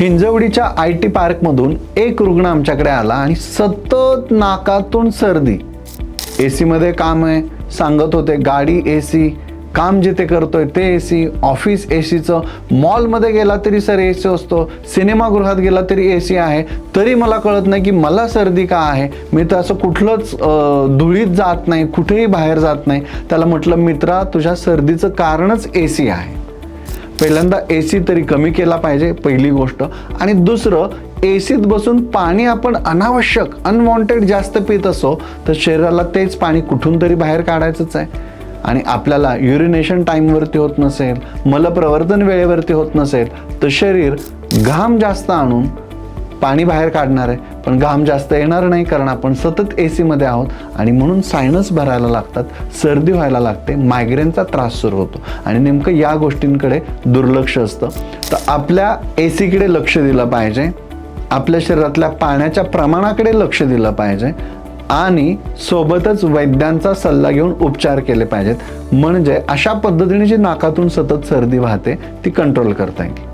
हिंजवडीच्या I T पार्कमधून एक रुग्ण आमच्याकडे आला आणि सतत नाकातून सर्दी. ए सीमध्ये काम आहे सांगत होते गाडी ए सी काम जिथे करतोय ते ए सी ऑफिस ए सीचं मॉलमध्ये गेला तरी सर ए सी असतो सिनेमागृहात गेला तरी ए सी आहे. तरी मला कळत नाही की मला सर्दी का आहे. मी तर असं कुठलंच धुळीत जात नाही कुठेही बाहेर जात नाही. त्याला म्हटलं मित्रा तुझ्या सर्दीचं कारणच ए सी आहे. पहिल्यांदा ए सी तरी कमी केला पाहिजे पहिली गोष्ट. आणि दुसरं ए सीत बसून पाणी आपण अनावश्यक अनवॉन्टेड जास्त पित असो तर शरीराला तेच पाणी कुठून तरी बाहेर काढायचंच आहे. आणि आपल्याला युरिनेशन टाईमवरती होत नसेल मलप्रवर्तन वेळेवरती होत नसेल तर शरीर घाम जास्त आणून पाणी बाहेर काढणार आहे. पण घाम जास्त येणार नाही कारण आपण सतत ए सीमध्ये आहोत आणि म्हणून सायनस भरायला लागतात सर्दी व्हायला लागते मायग्रेनचा त्रास सुरू होतो. आणि नेमकं या गोष्टींकडे दुर्लक्ष असतं. तर आपल्या ए सीकडे लक्ष दिलं पाहिजे आपल्या शरीरातल्या पाण्याच्या प्रमाणाकडे लक्ष दिलं पाहिजे आणि सोबतच वैद्यांचा सल्ला घेऊन उपचार केले पाहिजेत. म्हणजे अशा पद्धतीने जी नाकातून सतत सर्दी वाहते ती कंट्रोल करता येईल.